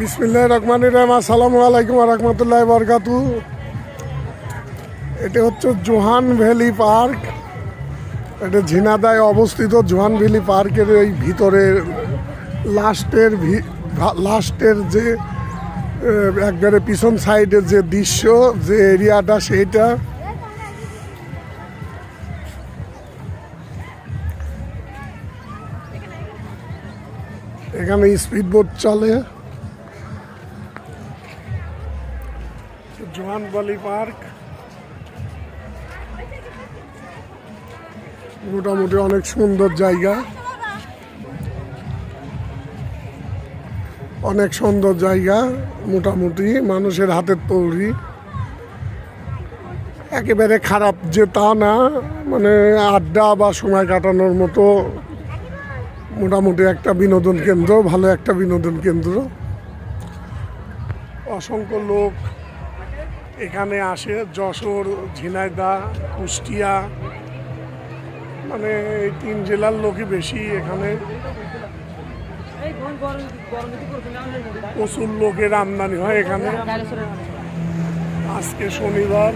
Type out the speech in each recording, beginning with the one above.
বিসমিল্লাহ রহমান রহমান আসসালামু আলাইকুম রহমতুল্লাহ বরকাতু। এটা হচ্ছে জোহান ভ্যালি পার্ক। এটা ঝিনাদায় অবস্থিত জোহান ভ্যালি পার্কের এই ভিতরে লাস্টের লাস্টের যে একবারে পিছন সাইডের যে দৃশ্য, যে এরিয়াটা সেইটা। এখানে স্পিড বোট চলে। জোহান বালি পার্ক। মোটামুটি অনেক সুন্দর জায়গা। অনেক সুন্দর জায়গা, মোটামুটি মানুষের হাতের তৈরি। একেবারে খারাপ যে তা না মানে আড্ডা বা সময় কাটানোর মতো মোটামুটি একটা বিনোদন কেন্দ্র, ভালো একটা বিনোদন কেন্দ্র। অসংখ্য লোক এখানে আসে যশোর, ঝিনাইদা, কুষ্টিয়া মানে এই তিন জেলার লোকই বেশি এখানে। প্রচুর লোকের আমদানি হয় এখানে। আজকে শনিবার।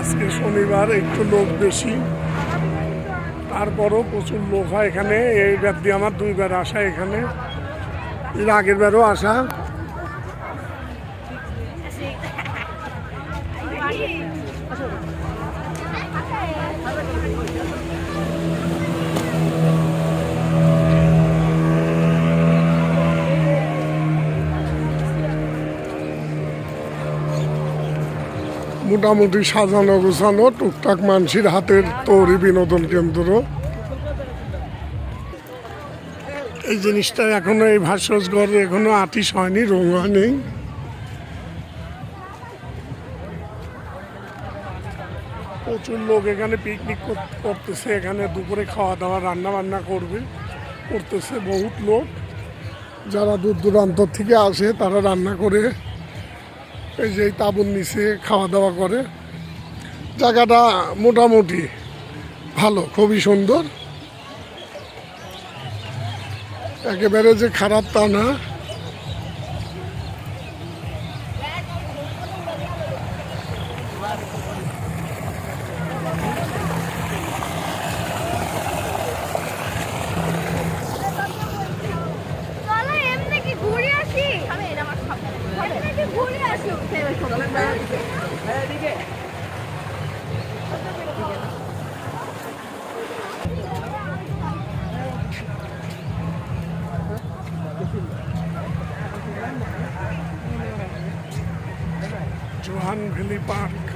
আজকে শনিবার একটু লোক বেশি। তারপরও প্রচুর লোক হয় এখানে। এইবার দিয়ে আমার দুইবার আসা এখানে। এর আগের বারও আসা। মোটামুটি সাজানো গোছানো টুকটাক মানসির হাতের তৈরি বিনোদন কেন্দ্র। এই জিনিসটা এখনও এই ভাস্কর্যঘর এখনও আতিশ হয়নি, রং হয়নি। প্রচুর লোক এখানে পিকনিক করতেছে, এখানে দুপুরে খাওয়া দাওয়া, রান্না বান্না করবে, করতেছে বহুত লোক। যারা দূর দূরান্ত থেকে আসে, তারা রান্না করে এই যে তাবুন নিচে খাওয়া দাওয়া করে। জায়গাটা মোটামুটি ভালো, খুবই সুন্দর। একেবারে যে খারাপ তা না। আসি জোহান ভ্যালি পার্ক